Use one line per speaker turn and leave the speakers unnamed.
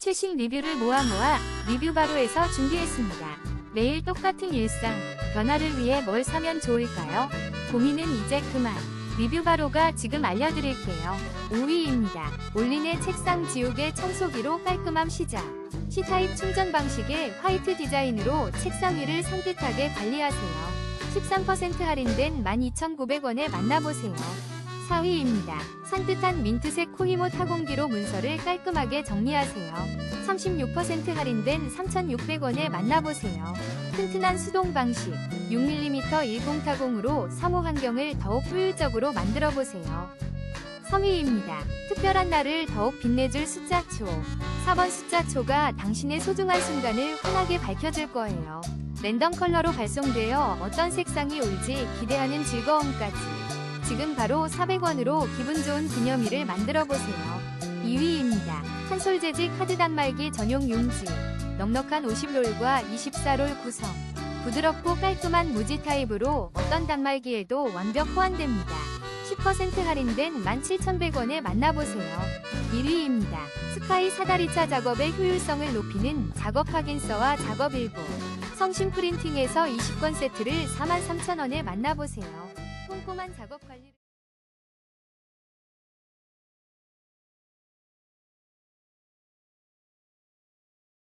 최신 리뷰를 모아 모아 리뷰 바로에서 준비했습니다. 매일 똑같은 일상, 변화를 위해 뭘 사면 좋을까요? 고민은 이제 그만. 리뷰 바로가 지금 알려드릴게요. 5위입니다. 올린의 책상 지우개 청소기로 깔끔함 시작. C타입 충전 방식의 화이트 디자인으로 책상 위를 산뜻하게 관리하세요. 13% 할인된 12,900원에 만나보세요. 4위입니다. 산뜻한 민트색 코히모 타공기로 문서를 깔끔하게 정리하세요. 36% 할인된 3,600원에 만나보세요. 튼튼한 수동 방식 6mm 10 타공으로 사무 환경을 더욱 효율적으로 만들어보세요. 3위입니다. 특별한 날을 더욱 빛내줄 숫자초. 4번 숫자초가 당신의 소중한 순간을 환하게 밝혀줄 거예요. 랜덤 컬러로 발송되어 어떤 색상이 올지 기대하는 즐거움까지. 지금 바로 400원으로 기분 좋은 기념일을 만들어 보세요. 2위입니다. 한솔 재질 카드 단말기 전용 용지. 넉넉한 50롤과 24롤 구성. 부드럽고 깔끔한 무지 타입으로 어떤 단말기에도 완벽 호환됩니다. 10% 할인된 17,100원에 만나보세요. 1위입니다. 스카이 사다리차 작업의 효율성을 높이는 작업 확인서와 작업 일부. 성신 프린팅에서 20권 세트를 43,000원에 만나보세요. 꼼꼼한 작업 관리